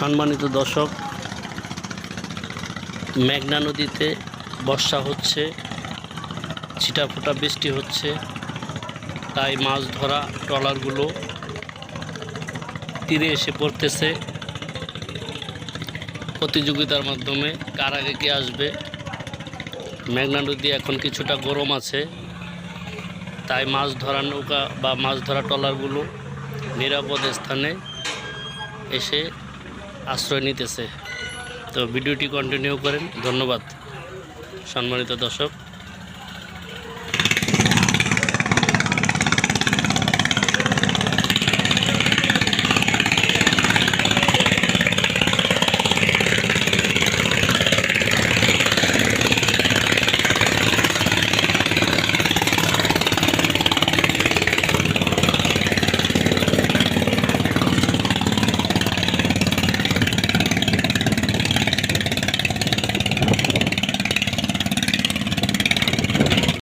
সম্মানিত দর্শক, মেঘনা নদীতে বর্ষা হচ্ছে, ছিটাফোটা বৃষ্টি হচ্ছে, তাই মাছ ধরা ট্রলারগুলো তীরে এসে পড়তেছে। প্রতিযোগিতার মাধ্যমে কার আগে কে আসবে? মেঘনা নদী এখন কিছুটা গরম আছে, তাই মাছ ধরা নৌকা বা মাছ ধরা ট্রলারগুলো নিরাপদ স্থানে এসে আশ্রয় নিতেছে। তো ভিডিওটি কন্টিনিউ করেন। ধন্যবাদ। সম্মানিত দর্শক।